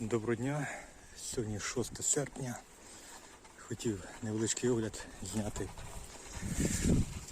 Доброго дня. Сьогодні 6 серпня. Хотів невеличкий огляд зняти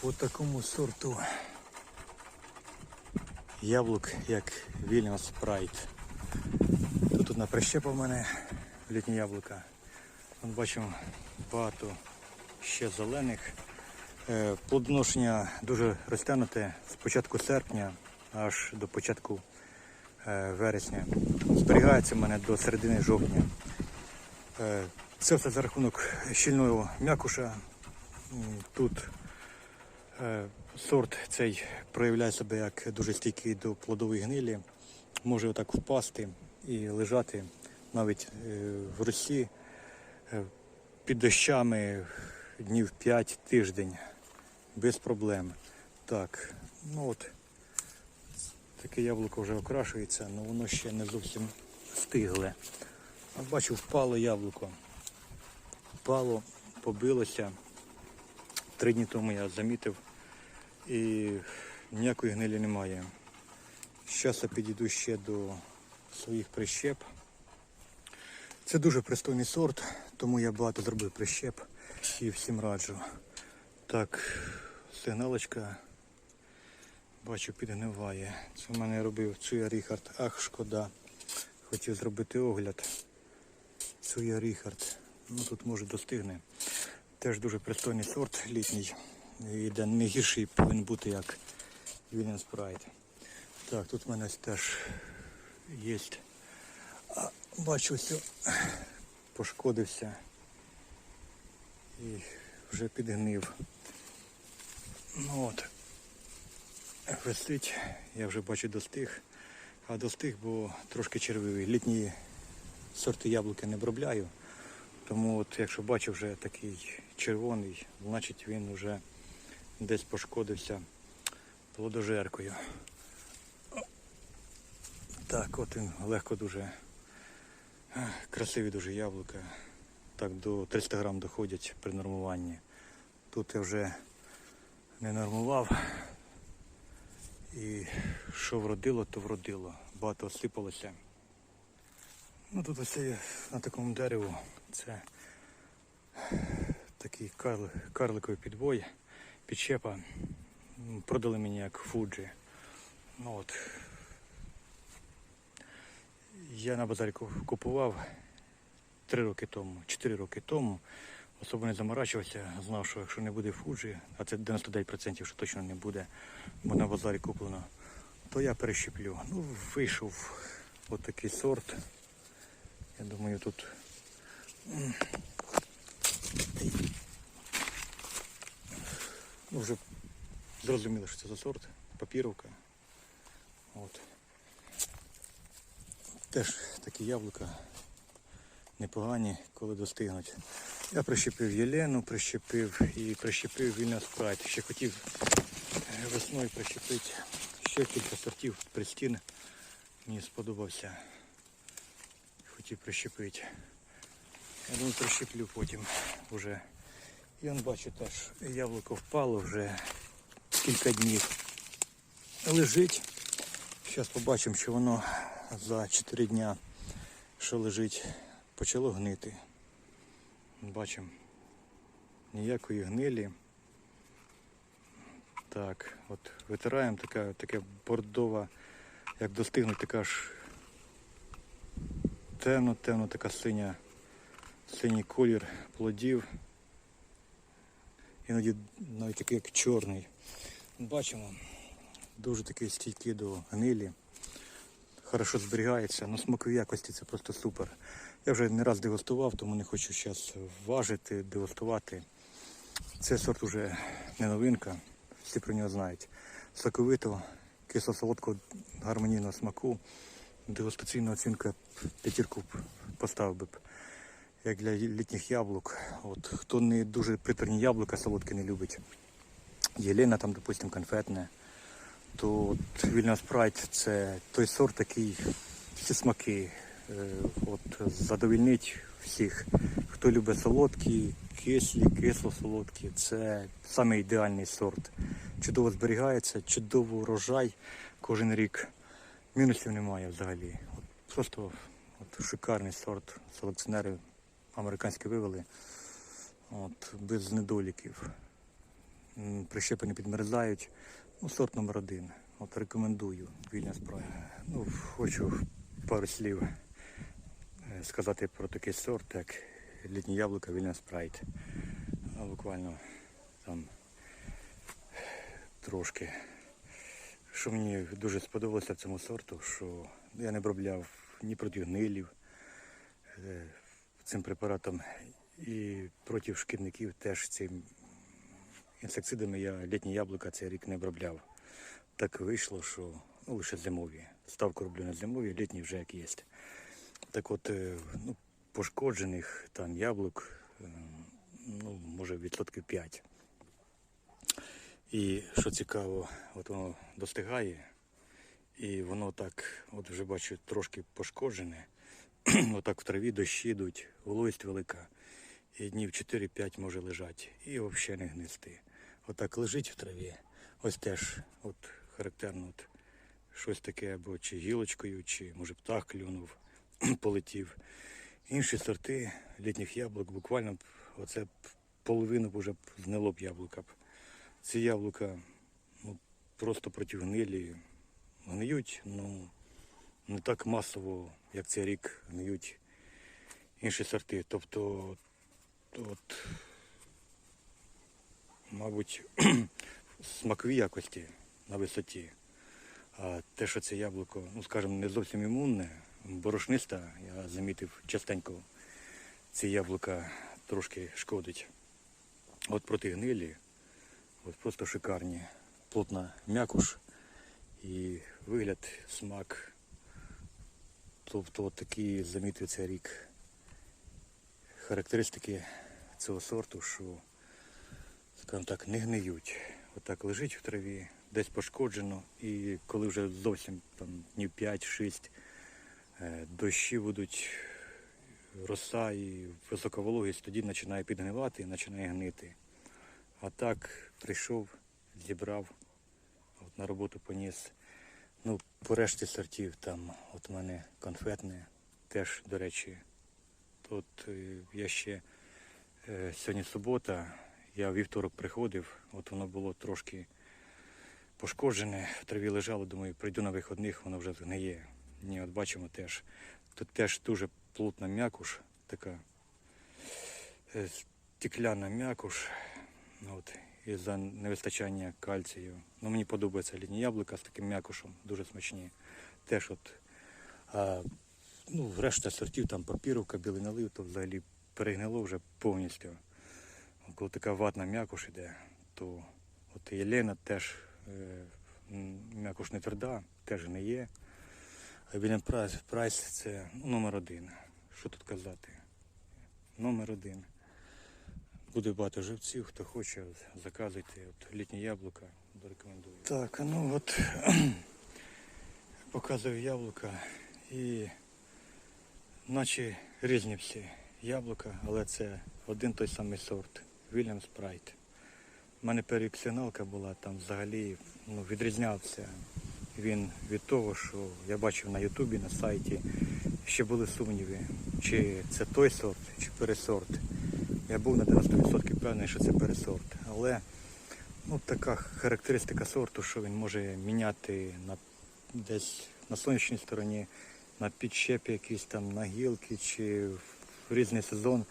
по такому сорту яблук, як Williams Pride. Тут одна прищепа в мене літні яблука. От бачимо багато ще зелених. Е, Плодоношення дуже розтягнуте з початку серпня аж до початку е, вересня. Зберігається в мене до середини жовтня. Е, Це все за рахунок щільного м'якуша. Тут е, сорт цей проявляє себе як дуже стійкий до плодової гнилі. Може отак впасти і лежати навіть е, в росі під дощами днів 5 тиждень без проблем. Так, ну от таке яблуко вже окрашується, але воно ще не зовсім стигле. А бачу, впало яблуко. Впало, побилося. Три дні тому я замітив і ніякої гнилі немає. Зараз я підійду ще до своїх прищеп. Це дуже пристойний сорт, тому я багато зробив прищеп і всім раджу. Так, сигналочка, бачу, підгниває. Це в мене робив Цуя Ріхард. Ах, шкода. Хотів зробити огляд. Цуя Ріхард. Ну тут може достигне. Теж дуже пристойний сорт літній. І де не гірший повинен бути, як Williams Pride. Так, тут в мене теж є. А, бачу, все пошкодився і вже підгнив. Ну от, висить, я вже бачу достиг, а достиг, бо трошки червивий. Літні сорти яблуки не обробляю, тому от якщо бачу вже такий червоний, значить він вже десь пошкодився плодожеркою. Так, от він легко дуже красиві дуже яблука. Так до 300 грам доходять при нормуванні. Тут я вже не нормував. І що вродило, то вродило. Багато осипалося. Ну тут ось на такому дереву це такий карл, карликовий підбой, підщепа. М, Продали мені як фуджі. Ну от. Я на базарі купував три роки тому, чотири роки тому. Особо не заморачувався, знав, що якщо не буде фуджі, а це 99% що точно не буде, бо на базарі куплено, то я перещеплю. Ну, вийшов от сорт. Я думаю, тут ну, вже зрозуміло, що це за сорт, папіровка. От. Теж такі яблука непогані, коли достигнуть. Я прищепив Єлену, прищепив і прищепив вільна спрайт. Ще хотів е, весною прищепити ще кілька сортів пристін. Мені сподобався. Хотів прищепити. Я думаю, прищеплю потім вже. І он бачу теж яблуко впало вже кілька днів. Лежить. Зараз побачимо, що воно за 4 дня, що лежить, почало гнити. Бачимо. Ніякої гнилі. Так, от витираємо така, таке бордова, як достигнуть, така ж темно-темно така синя, синій колір плодів. Іноді навіть такий як чорний. Бачимо, дуже такий стійкий до гнилі хорошо зберігається, ну смакові якості це просто супер. Я вже не раз дегустував, тому не хочу зараз важити, дегустувати. Це сорт уже не новинка, всі про нього знають. Соковито, кисло-солодкого гармонійного смаку. Дегустаційна оцінка п'ятірку поставив би. Як для літніх яблук. От, хто не дуже приторні яблука солодкі не любить. Єлена там, допустим, конфетне то Вільна Спрайт це той сорт, який всі смаки е, от, задовільнить всіх. Хто любить солодкі, кислі, кисло-солодкі, це саме ідеальний сорт. Чудово зберігається, чудово урожай кожен рік. Мінусів немає взагалі. От, просто От шикарний сорт. Селекціонери американські вивели. От, без недоліків. Прищепи не підмерзають. Ну, сорт номер один. От рекомендую вільня справа. Ну, хочу пару слів е, сказати про такий сорт, як літнє яблуко Вільям Спрайт. А буквально там трошки. Що мені дуже сподобалося в цьому сорту, що я не обробляв ні проти гнилів е, цим препаратом і проти шкідників теж цим інсектицидами я літні яблука цей рік не обробляв. Так вийшло, що ну, лише зимові. Ставку роблю на зимові, літні вже як є. Так от, е, ну, пошкоджених там яблук, е, ну, може відсотків 5. І що цікаво, от воно достигає, і воно так, от вже бачу, трошки пошкоджене. Отак в траві дощі йдуть, вологість велика. І днів 4-5 може лежати. І взагалі не гнисти. Отак лежить в траві. Ось теж от характерно от, щось таке, або чи гілочкою, чи може птах клюнув, полетів. Інші сорти літніх яблук буквально оце половину б уже б яблука. Ці яблука ну, просто проти гнилі гниють, ну не так масово, як цей рік гниють інші сорти. Тобто, от, мабуть, смакові якості на висоті. А те, що це яблуко, ну скажімо, не зовсім імунне, борошниста, я замітив частенько ці яблука трошки шкодить. От проти гнилі, от просто шикарні. Плотна м'якуш і вигляд, смак. Тобто такі замітив цей рік характеристики цього сорту, що, скажімо так, не гниють. Отак лежить в траві, десь пошкоджено, і коли вже зовсім там днів 5-6 е, дощі будуть, роса і висока вологість, тоді починає підгнивати і починає гнити. А так прийшов, зібрав, от на роботу поніс. Ну, по решті сортів там, от у мене конфетне, теж, до речі, тут е, я ще сьогодні субота, я вівторок приходив, от воно було трошки пошкоджене, в траві лежало, думаю, прийду на виходних, воно вже згниє. Ні, от бачимо теж. Тут теж дуже плотна м'якуш, така е, стекляна м'якуш. От, із-за невистачання кальцію. Ну, мені подобається літні яблука з таким м'якушем, дуже смачні. Теж от, а, ну, решта сортів, там папіровка, білий налив, то взагалі перегнило вже повністю. Коли така ватна м'якуш іде, то от Єлена теж е, м, м'якуш не тверда, теж не є. А Вільям Прайс, Прайс це номер один. Що тут казати? Номер один. Буде багато живців, хто хоче, заказуйте. От літні яблука, рекомендую. Так, ну от показую яблука і наче різні всі яблука, але це один той самий сорт. Вільям Спрайт. У мене перший сигналка була, там взагалі ну, відрізнявся він від того, що я бачив на Ютубі, на сайті. Ще були сумніви, чи це той сорт, чи пересорт. Я був на 90% певний, що це пересорт. Але ну, така характеристика сорту, що він може міняти на, десь на сонячній стороні, на підщепі якісь там, на гілки, чи в різний сезон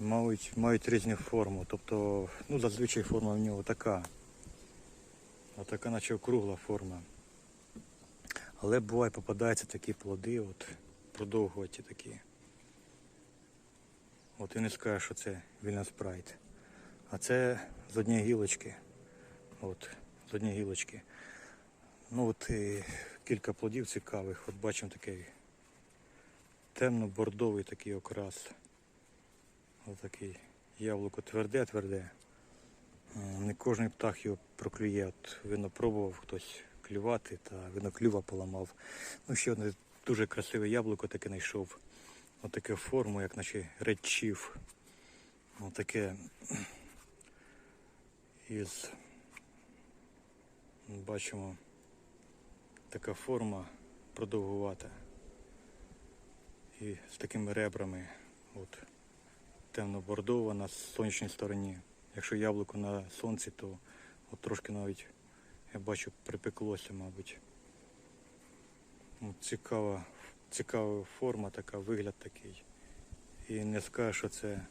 мають, мають різну форму. Тобто, ну, зазвичай форма в нього така. А така наче округла форма. Але буває попадаються такі плоди, от, продовгуваті такі. От і не скажеш, що це вільна спрайт. А це з однієї гілочки. От, з однієї гілочки. Ну от і кілька плодів цікавих. От бачимо такий темно-бордовий такий окрас. Отакий яблуко тверде-тверде. Не кожен птах його проклює. От видно, пробував хтось клювати, та видно клюва поламав. Ну, ще одне дуже красиве яблуко таке знайшов. Отаке форму, як наче редчів. Отаке із бачимо така форма продовгувата. І з такими ребрами. От, темно-бордова на сонячній стороні. Якщо яблуко на сонці, то от трошки навіть я бачу припеклося, мабуть. Ну, цікава, цікава форма така, вигляд такий. І не скажеш, що це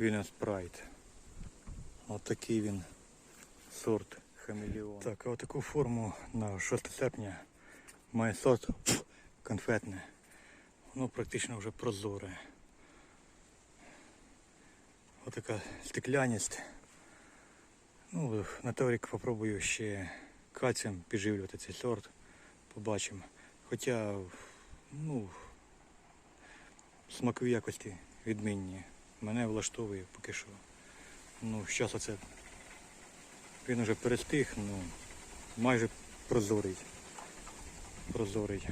Williams Pride. От такий він сорт хамелеон. Так, а отаку форму на 6 серпня має сорт конфетне. Воно практично вже прозоре. Отака стекляність. Ну, на теорік попробую ще кальцієм підживлювати цей сорт. Побачимо. Хоча, ну, смакові якості відмінні. Мене влаштовує поки що. Ну, зараз оце він уже перестиг, ну майже прозорий. Прозорий.